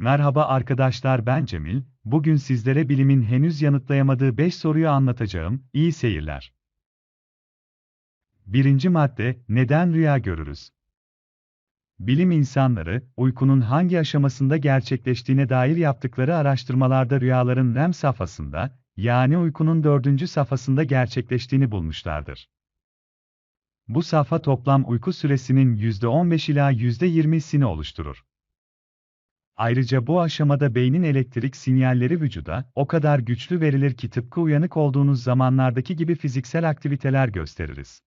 Merhaba arkadaşlar ben Cemil, bugün sizlere bilimin henüz yanıtlayamadığı 5 soruyu anlatacağım, iyi seyirler. Birinci madde, neden rüya görürüz? Bilim insanları, uykunun hangi aşamasında gerçekleştiğine dair yaptıkları araştırmalarda rüyaların REM safhasında, yani uykunun dördüncü safhasında gerçekleştiğini bulmuşlardır. Bu safha toplam uyku süresinin %15 ila %20'sini oluşturur. Ayrıca bu aşamada beynin elektrik sinyalleri vücuda o kadar güçlü verilir ki tıpkı uyanık olduğunuz zamanlardaki gibi fiziksel aktiviteler gösteririz.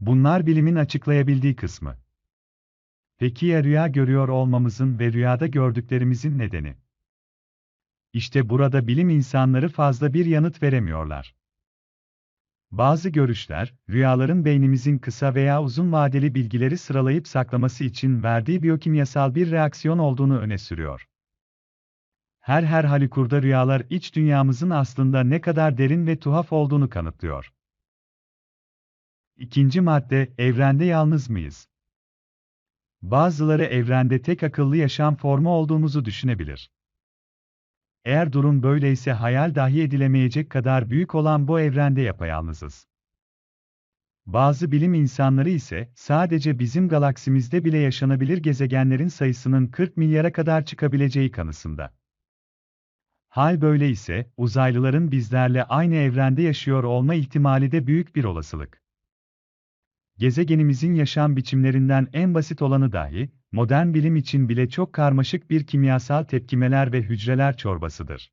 Bunlar bilimin açıklayabildiği kısmı. Peki ya rüya görüyor olmamızın ve rüyada gördüklerimizin nedeni? İşte burada bilim insanları fazla bir yanıt veremiyorlar. Bazı görüşler, rüyaların beynimizin kısa veya uzun vadeli bilgileri sıralayıp saklaması için verdiği biyokimyasal bir reaksiyon olduğunu öne sürüyor. Her her halükurda rüyalar iç dünyamızın aslında ne kadar derin ve tuhaf olduğunu kanıtlıyor. İkinci madde, evrende yalnız mıyız? Bazıları evrende tek akıllı yaşam formu olduğumuzu düşünebilir. Eğer durum böyleyse hayal dahi edilemeyecek kadar büyük olan bu evrende yapayalnızız. Bazı bilim insanları ise sadece bizim galaksimizde bile yaşanabilir gezegenlerin sayısının 40 milyara kadar çıkabileceği kanısında. Hal böyle ise uzaylıların bizlerle aynı evrende yaşıyor olma ihtimali de büyük bir olasılık. Gezegenimizin yaşam biçimlerinden en basit olanı dahi, modern bilim için bile çok karmaşık bir kimyasal tepkimeler ve hücreler çorbasıdır.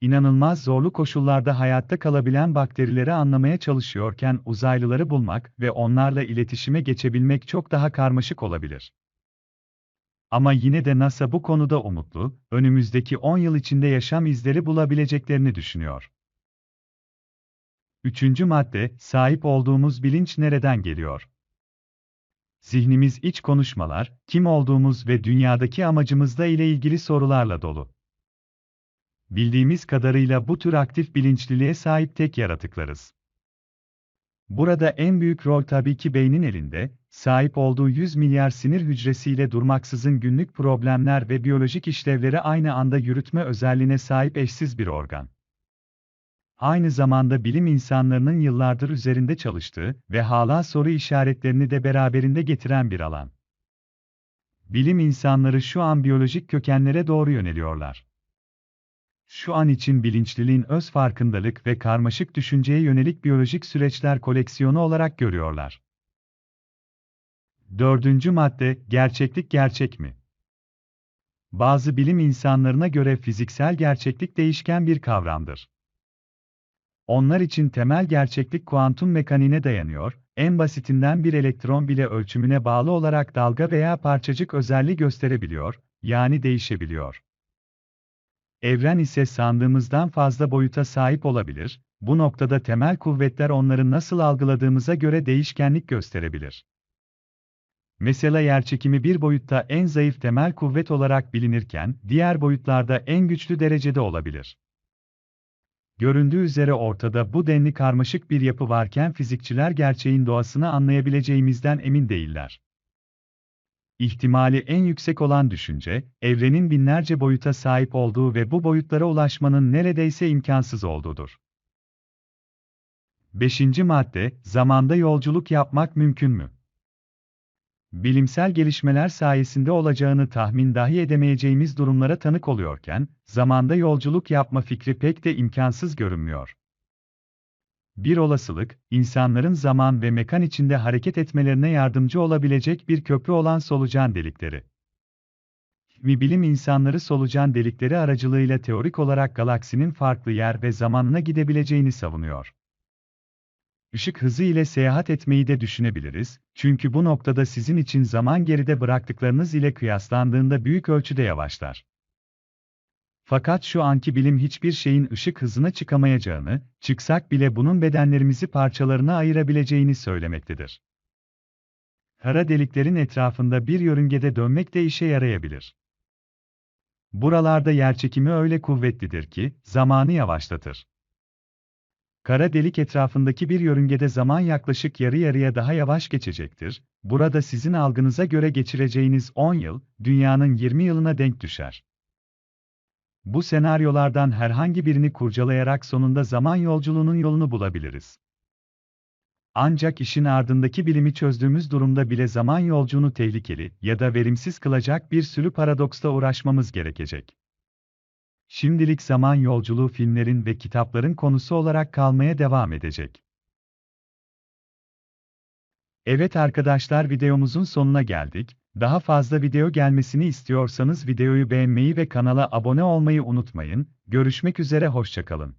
İnanılmaz zorlu koşullarda hayatta kalabilen bakterileri anlamaya çalışıyorken uzaylıları bulmak ve onlarla iletişime geçebilmek çok daha karmaşık olabilir. Ama yine de NASA bu konuda umutlu, önümüzdeki 10 yıl içinde yaşam izleri bulabileceklerini düşünüyor. Üçüncü madde, sahip olduğumuz bilinç nereden geliyor? Zihnimiz iç konuşmalar, kim olduğumuz ve dünyadaki amacımızla ile ilgili sorularla dolu. Bildiğimiz kadarıyla bu tür aktif bilinçliliğe sahip tek yaratıklarız. Burada en büyük rol tabii ki beynin elinde, sahip olduğu 100 milyar sinir hücresiyle durmaksızın günlük problemler ve biyolojik işlevleri aynı anda yürütme özelliğine sahip eşsiz bir organ aynı zamanda bilim insanlarının yıllardır üzerinde çalıştığı ve hala soru işaretlerini de beraberinde getiren bir alan. Bilim insanları şu an biyolojik kökenlere doğru yöneliyorlar. Şu an için bilinçliliğin öz farkındalık ve karmaşık düşünceye yönelik biyolojik süreçler koleksiyonu olarak görüyorlar. Dördüncü madde, gerçeklik gerçek mi? Bazı bilim insanlarına göre fiziksel gerçeklik değişken bir kavramdır. Onlar için temel gerçeklik kuantum mekaniğine dayanıyor, en basitinden bir elektron bile ölçümüne bağlı olarak dalga veya parçacık özelliği gösterebiliyor, yani değişebiliyor. Evren ise sandığımızdan fazla boyuta sahip olabilir, bu noktada temel kuvvetler onları nasıl algıladığımıza göre değişkenlik gösterebilir. Mesela yerçekimi bir boyutta en zayıf temel kuvvet olarak bilinirken, diğer boyutlarda en güçlü derecede olabilir. Göründüğü üzere ortada bu denli karmaşık bir yapı varken fizikçiler gerçeğin doğasını anlayabileceğimizden emin değiller. İhtimali en yüksek olan düşünce, evrenin binlerce boyuta sahip olduğu ve bu boyutlara ulaşmanın neredeyse imkansız olduğudur. 5. madde, zamanda yolculuk yapmak mümkün mü? Bilimsel gelişmeler sayesinde olacağını tahmin dahi edemeyeceğimiz durumlara tanık oluyorken, zamanda yolculuk yapma fikri pek de imkansız görünmüyor. Bir olasılık, insanların zaman ve mekan içinde hareket etmelerine yardımcı olabilecek bir köprü olan solucan delikleri. Mi bilim insanları solucan delikleri aracılığıyla teorik olarak galaksinin farklı yer ve zamanına gidebileceğini savunuyor. Işık hızı ile seyahat etmeyi de düşünebiliriz, çünkü bu noktada sizin için zaman geride bıraktıklarınız ile kıyaslandığında büyük ölçüde yavaşlar. Fakat şu anki bilim hiçbir şeyin ışık hızına çıkamayacağını, çıksak bile bunun bedenlerimizi parçalarına ayırabileceğini söylemektedir. Kara deliklerin etrafında bir yörüngede dönmek de işe yarayabilir. Buralarda yerçekimi öyle kuvvetlidir ki, zamanı yavaşlatır. Kara delik etrafındaki bir yörüngede zaman yaklaşık yarı yarıya daha yavaş geçecektir. Burada sizin algınıza göre geçireceğiniz 10 yıl, dünyanın 20 yılına denk düşer. Bu senaryolardan herhangi birini kurcalayarak sonunda zaman yolculuğunun yolunu bulabiliriz. Ancak işin ardındaki bilimi çözdüğümüz durumda bile zaman yolculuğunu tehlikeli ya da verimsiz kılacak bir sürü paradoksla uğraşmamız gerekecek. Şimdilik zaman yolculuğu filmlerin ve kitapların konusu olarak kalmaya devam edecek. Evet arkadaşlar videomuzun sonuna geldik. Daha fazla video gelmesini istiyorsanız videoyu beğenmeyi ve kanala abone olmayı unutmayın. Görüşmek üzere hoşçakalın.